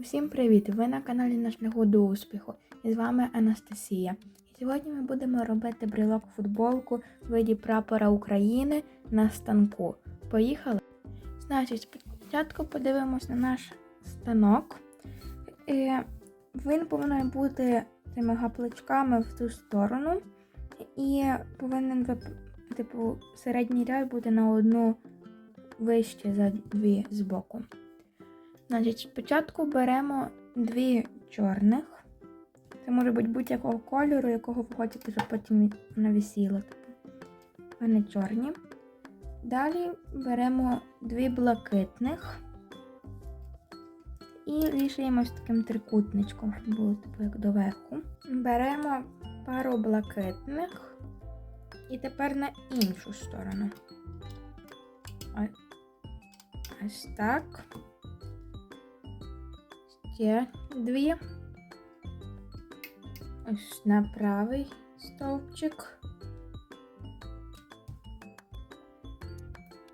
Усім привіт! Ви на каналі Наш шляху до успіху. І з вами Анастасія. І сьогодні ми будемо робити брелок футболку в виді прапора України на станку. Поїхали? Значить, спочатку подивимось на наш станок. Е, Він повинен бути цими гапличками в ту сторону. І повинен типу, середній ряд бути на одну вище за дві збоку. Значить, спочатку беремо дві чорних. Це може бути будь-якого кольору, якого ви хочете, щоб потім висіло. Типу. Вони чорні. Далі беремо дві блакитних і вішаємо таким трикутничком, щоб було типу як доверху. Беремо пару блакитних і тепер на іншу сторону. Ось так ще дві. Ось на правий стовпчик.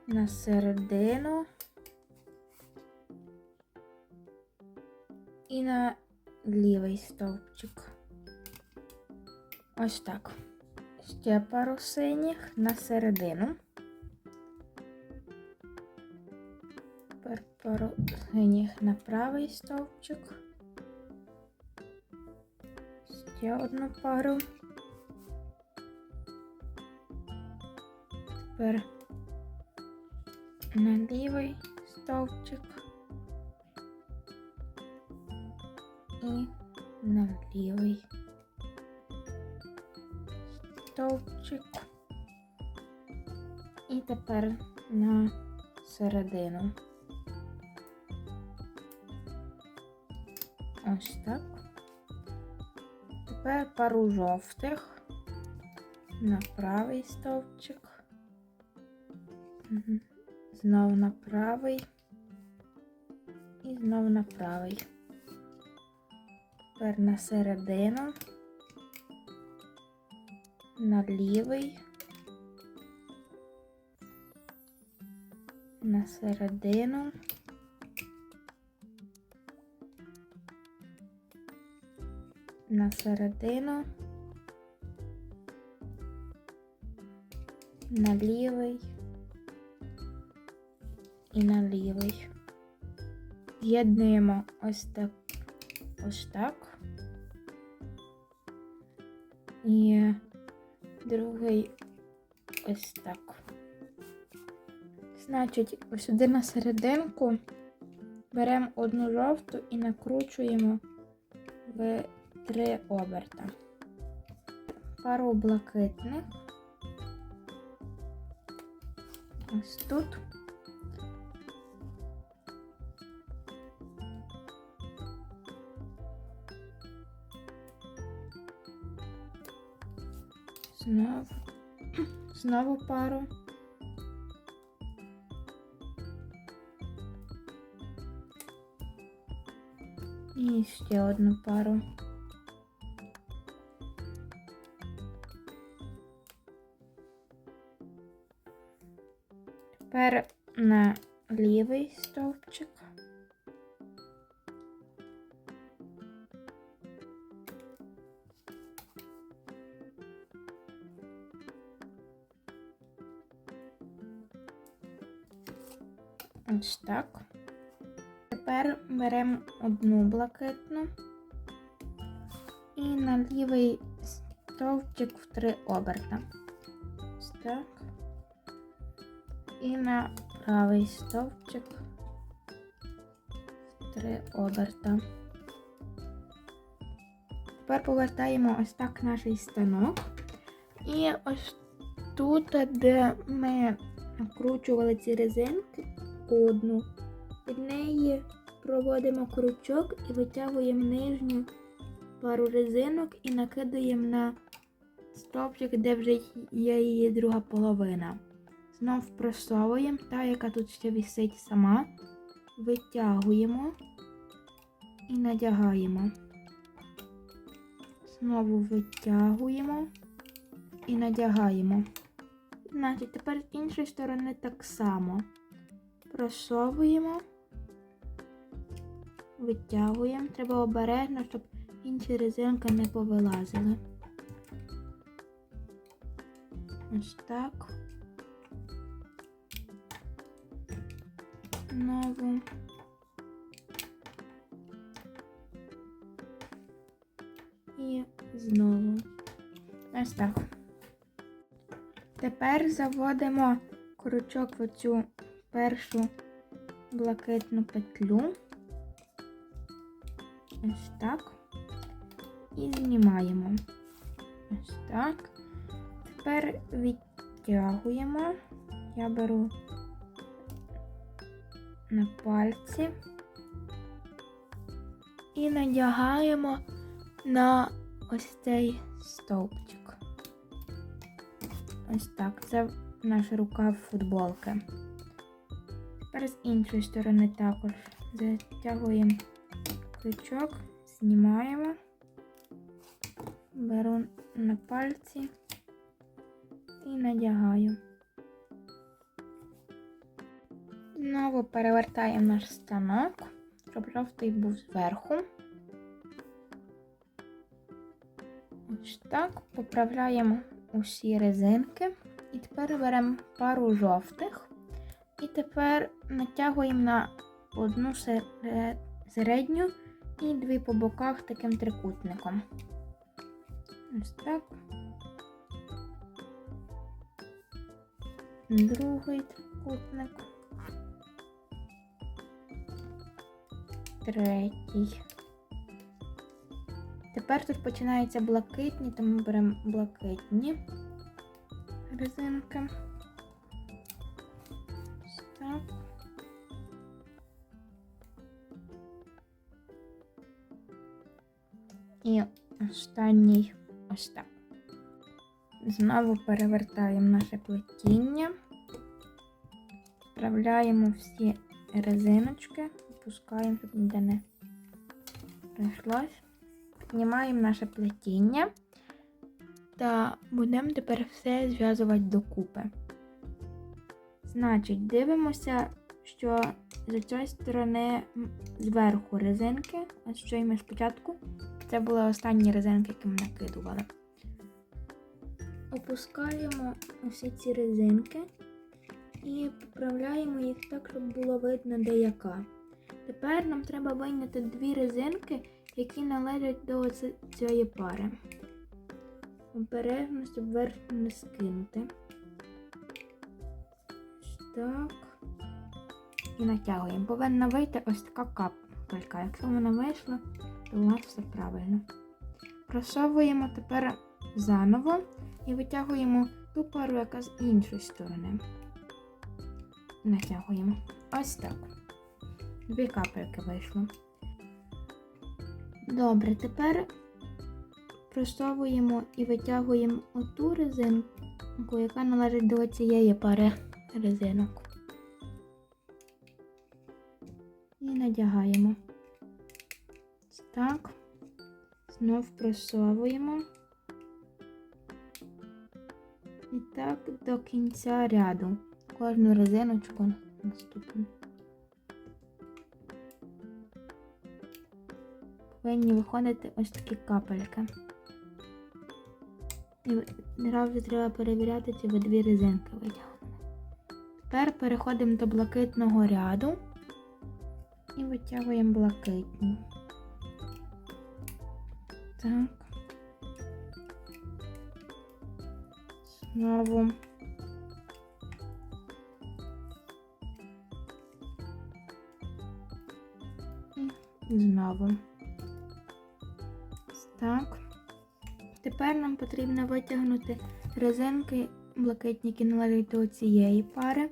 На середину. І на лівий стовпчик. Ось так. Ще пару синіх на середину. Пару синіх на правий стовпчик. Ще одну пару. Тепер на лівий стовпчик. І на лівий стовпчик. І тепер на середину. Ось так. Тепер пару жовтих на правий стовпчик. Знову на правий і знову на правий. Тепер на середину, на лівий, на середину. На середину, на лівий і на лівий. З'єднуємо ось так, ось так. І другий ось так. Значить, ось сюди на серединку беремо одну жовту і накручуємо в три оберта. Пару блакитних. Ось тут. Знову, знову пару. І ще одну пару. Тепер на лівий стовпчик. Ось так. Тепер беремо одну блакитну і на лівий стовпчик в три оберта. Ось так і на правий стовпчик в три оберта. Тепер повертаємо ось так наш станок. І ось тут, де ми накручували ці резинки одну, від неї проводимо крючок і витягуємо нижню пару резинок і накидаємо на стовпчик, де вже є її друга половина. Знов просовуємо та, яка тут ще висить сама, витягуємо і надягаємо. Знову витягуємо і надягаємо. Значить, тепер з іншої сторони так само. Просовуємо витягуємо. Треба обережно, щоб інші резинки не повилазили. Ось так. Знову. І знову. Ось так. Тепер заводимо крючок в оцю першу блакитну петлю. Ось так. І знімаємо. Ось так. Тепер відтягуємо. Я беру на пальці і надягаємо на ось цей стовпчик. Ось так. Це наш рукав футболки. Тепер з іншої сторони також затягуємо крючок, знімаємо, беру на пальці і надягаю. Знову перевертаємо наш станок, щоб жовтий був зверху. Ось так, поправляємо усі резинки. І тепер беремо пару жовтих. І тепер натягуємо на одну середню і дві по боках таким трикутником. Ось так. Другий трикутник. Третій. Тепер тут починаються блакитні, тому беремо блакитні резинки. Ось так. І останній ось так. Знову перевертаємо наше плетіння, вправляємо всі резиночки, опускаємо, щоб ніде не прийшлось. Піднімаємо наше плетіння та будемо тепер все зв'язувати докупи. Значить, дивимося, що з цієї сторони зверху резинки, ось що і ми спочатку. Це були останні резинки, які ми накидували. Опускаємо усі ці резинки і поправляємо їх так, щоб було видно де яка. Тепер нам треба вийняти дві резинки, які належать до цієї пари. Обережно, щоб верхню не скинути. Так. І натягуємо. Повинна вийти ось така капелька. Якщо вона вийшла, то у нас все правильно. Просовуємо тепер заново і витягуємо ту пару, яка з іншої сторони. Натягуємо. Ось так. Дві капельки вийшло. Добре, тепер просовуємо і витягуємо оту резинку, яка належить до цієї пари резинок. І надягаємо. Так. Знов просовуємо. І так до кінця ряду. Кожну резиночку наступну. Повинні виходити ось такі капельки. І одразу треба перевіряти, ви дві резинки витягнули. Тепер переходимо до блакитного ряду і витягуємо блакитні. Так. Знову. І знову. Так. Тепер нам потрібно витягнути резинки блакитні, які належать до цієї пари.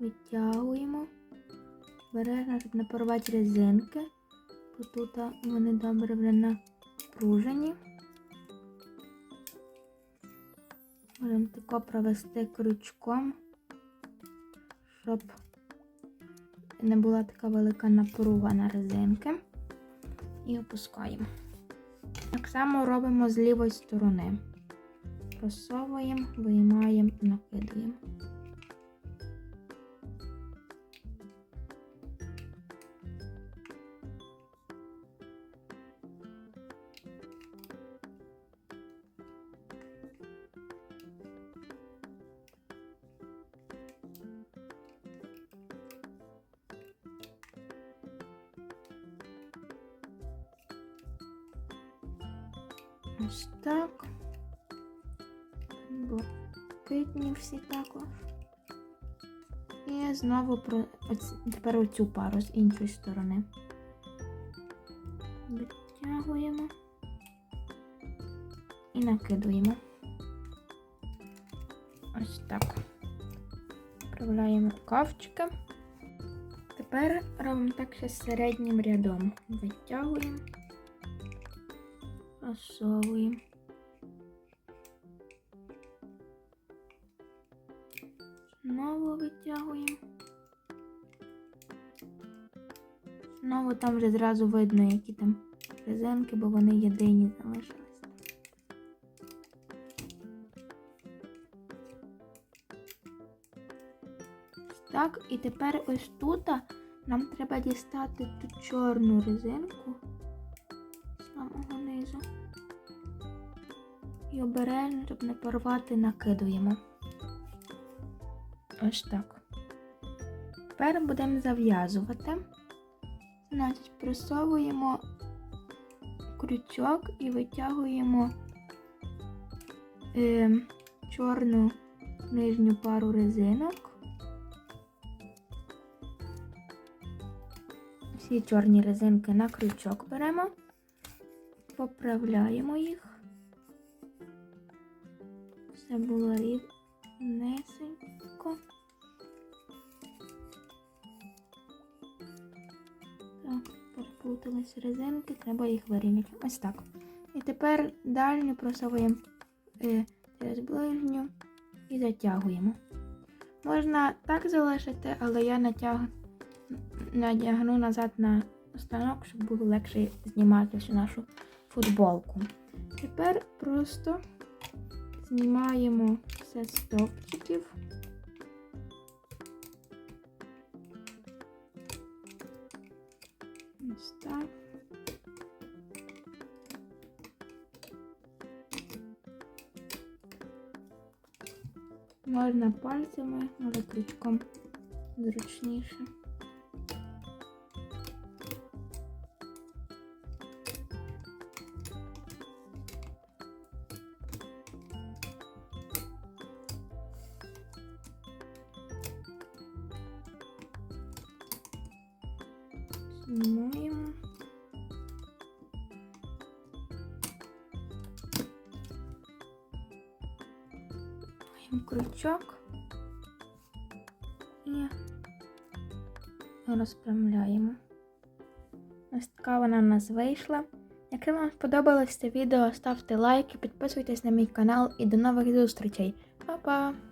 Витягуємо. Бережно, щоб не порвати резинки. Бо тут вони добре вже напружені. Можемо тако провести крючком, щоб не була така велика напруга на резинки. І опускаємо. Так само робимо з лівої сторони. Просовуємо, виймаємо, накидуємо. Ось так. Блакитні всі також. І знову про оць... тепер оцю пару з іншої сторони. Витягуємо і накидуємо. Ось так. Вправляємо рукавчики. Тепер робимо так ще середнім рядом. Витягуємо, розсовуємо. Знову витягуємо. Знову там вже зразу видно, які там резинки, бо вони єдині залишились. Так, і тепер ось тут нам треба дістати ту чорну резинку самого низу. І обережно, щоб не порвати, накидуємо. Ось так. Тепер будемо зав'язувати. Значить, просовуємо крючок і витягуємо е, чорну нижню пару резинок. Всі чорні резинки на крючок беремо, поправляємо їх. Все було рівнесенько. Так, переплутались резинки, треба їх вирівняти. Ось так. І тепер дальню просовуємо через ближню і затягуємо. Можна так залишити, але я натягну надягну назад на станок, щоб було легше знімати всю нашу футболку. Тепер просто знімаємо все з так. Можна пальцями, але крючком зручніше. Знімаємо. Маємо крючок і розпрямляємо. Ось така вона у нас вийшла. Якщо вам сподобалось це відео, ставте лайк, підписуйтесь на мій канал і до нових зустрічей. Па-па!